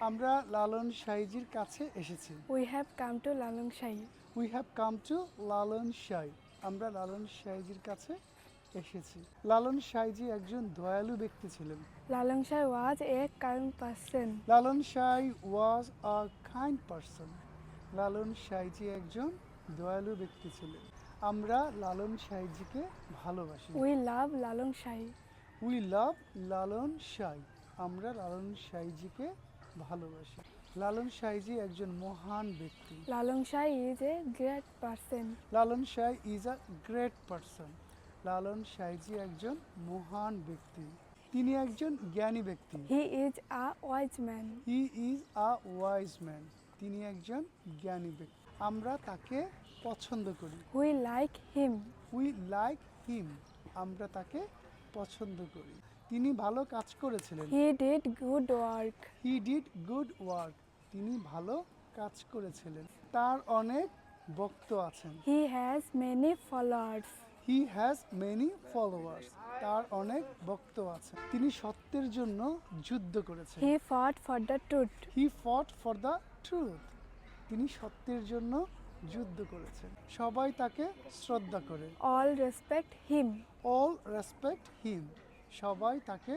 আমরা লালন সাইজির কাছে এসেছি। We have come to Lalon Shai. We have come to Lalon Sai আমরা লালন সাইজির কাছে এসেছি। লালন সাইজি একজন দয়ালু ব্যক্তি ছিলেন। লালন Shai was a kind person. Lalon Sai was a kind person Lalon Saiji একজন দয়ালু ব্যক্তি ছিলেন। আমরা লালন সাইজিকে ভালোবাসি। We love Lalon Shai. We love Lalon Sai আমরা লালন সাইজিকে ভালোবাসি। লালন সাইজি একজন মহান ব্যক্তি। লালন Shai is A great person. Lalon Sai is a great person. Lalon Saiji একজন মহান ব্যক্তি। তিনি একজন জ্ঞানী ব্যক্তি। He is a wise man he is a wise man তিনি একজন জ্ঞানী ব্যক্তি। আমরা তাকে পছন্দ করি। We like him we like him আমরা তাকে পছন্দ করি। তিনি ভালো কাজ করেছিলেন। He did good work he did good work তিনি ভালো কাজ করেছিলেন। তার অনেক ভক্ত আছেন। He has many followers. He has many followers তার অনেক ভক্ত আছে তিনি সত্যের জন্য যুদ্ধ করেছেন। হি fought for the truth. He fought for the truth তিনি সত্যের জন্য যুদ্ধ করেছেন। সবাই তাকে শ্রদ্ধা করে। All respect him all respect him সবাই তাকে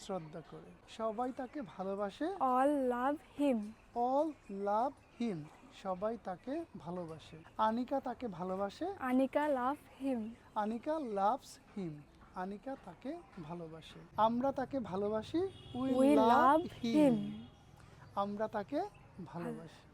শ্রদ্ধা করে। সবাই তাকে ভালোবাসে। All লাভ হিম অল লাভ হিম সবাই তাকে ভালোবাসে। আনিকা তাকে ভালোবাসে। Anika love him Anika loves him Anika তাকে ভালোবাসে। আমরা তাকে ভালোবাসি। উই We লাভ হিম আমরা তাকে ভালোবাসি।